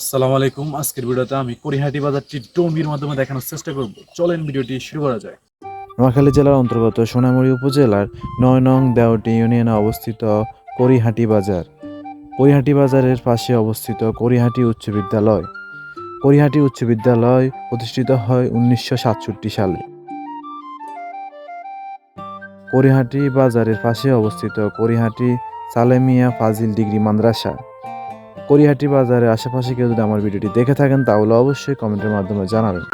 আসসালামু আলাইকুম। আজকের ভিডিওতে আমি করিহাটি বাজারটি ডোমির মাধ্যমে দেখানোর চেষ্টা করব। চলেন ভিডিওটি শুরু করা যায় নোয়াখালী জেলার অন্তর্গত সোনামুড়ি উপজেলার নয় নং দেওয়াটি ইউনিয়নে অবস্থিত করিহাটি বাজার। করিহাটি বাজারের পাশে অবস্থিত করিহাটি উচ্চ বিদ্যালয়। করিহাটি উচ্চ বিদ্যালয় প্রতিষ্ঠিত হয় উনিশশো সাতষট্টি সালে। করিহাটি বাজারের পাশে অবস্থিত করিহাটি সালেমিয়া ফাজিল ডিগ্রি মাদ্রাসা। করিহাটি বাজারের আশেপাশে কেউ যদি আমার ভিডিওটি দেখে থাকেন তাহলে অবশ্যই কমেন্টের মাধ্যমে জানাবেন।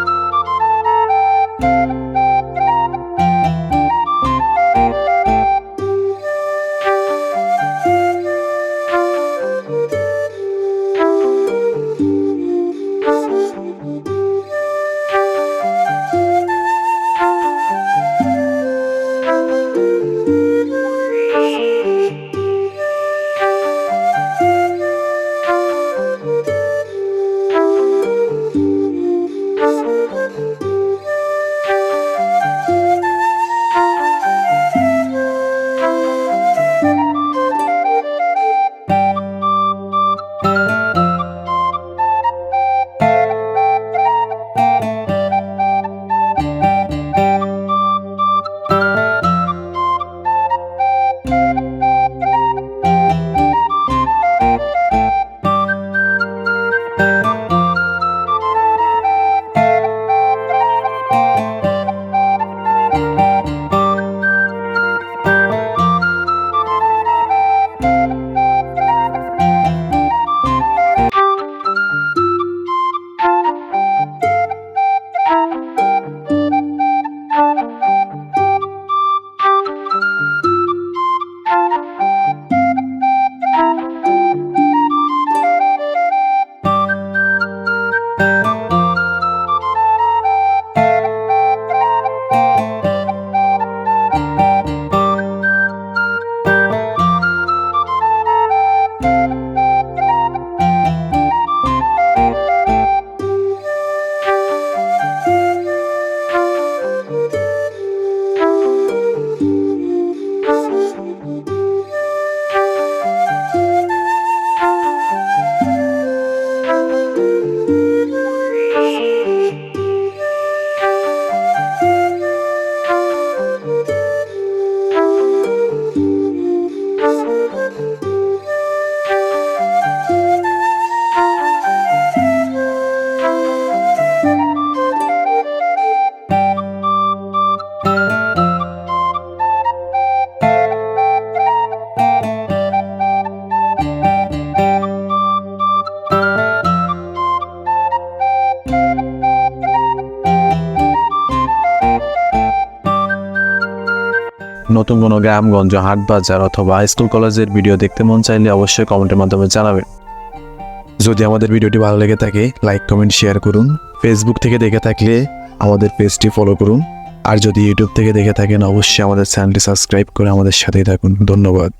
নতুন কোনো গ্রামগঞ্জ, হাট, বাজার অথবা স্কুল, কলেজের ভিডিও দেখতে মন চাইলে অবশ্যই কমেন্টের মাধ্যমে জানাবেন। যদি আমাদের ভিডিওটি ভালো লেগে থাকে, লাইক, কমেন্ট, শেয়ার করুন। ফেসবুক থেকে দেখে থাকলে আমাদের পেজটি ফলো করুন। আর যদি ইউটিউব থেকে দেখে থাকেন, অবশ্যই আমাদের চ্যানেলটি সাবস্ক্রাইব করে আমাদের সাথেই থাকুন। ধন্যবাদ।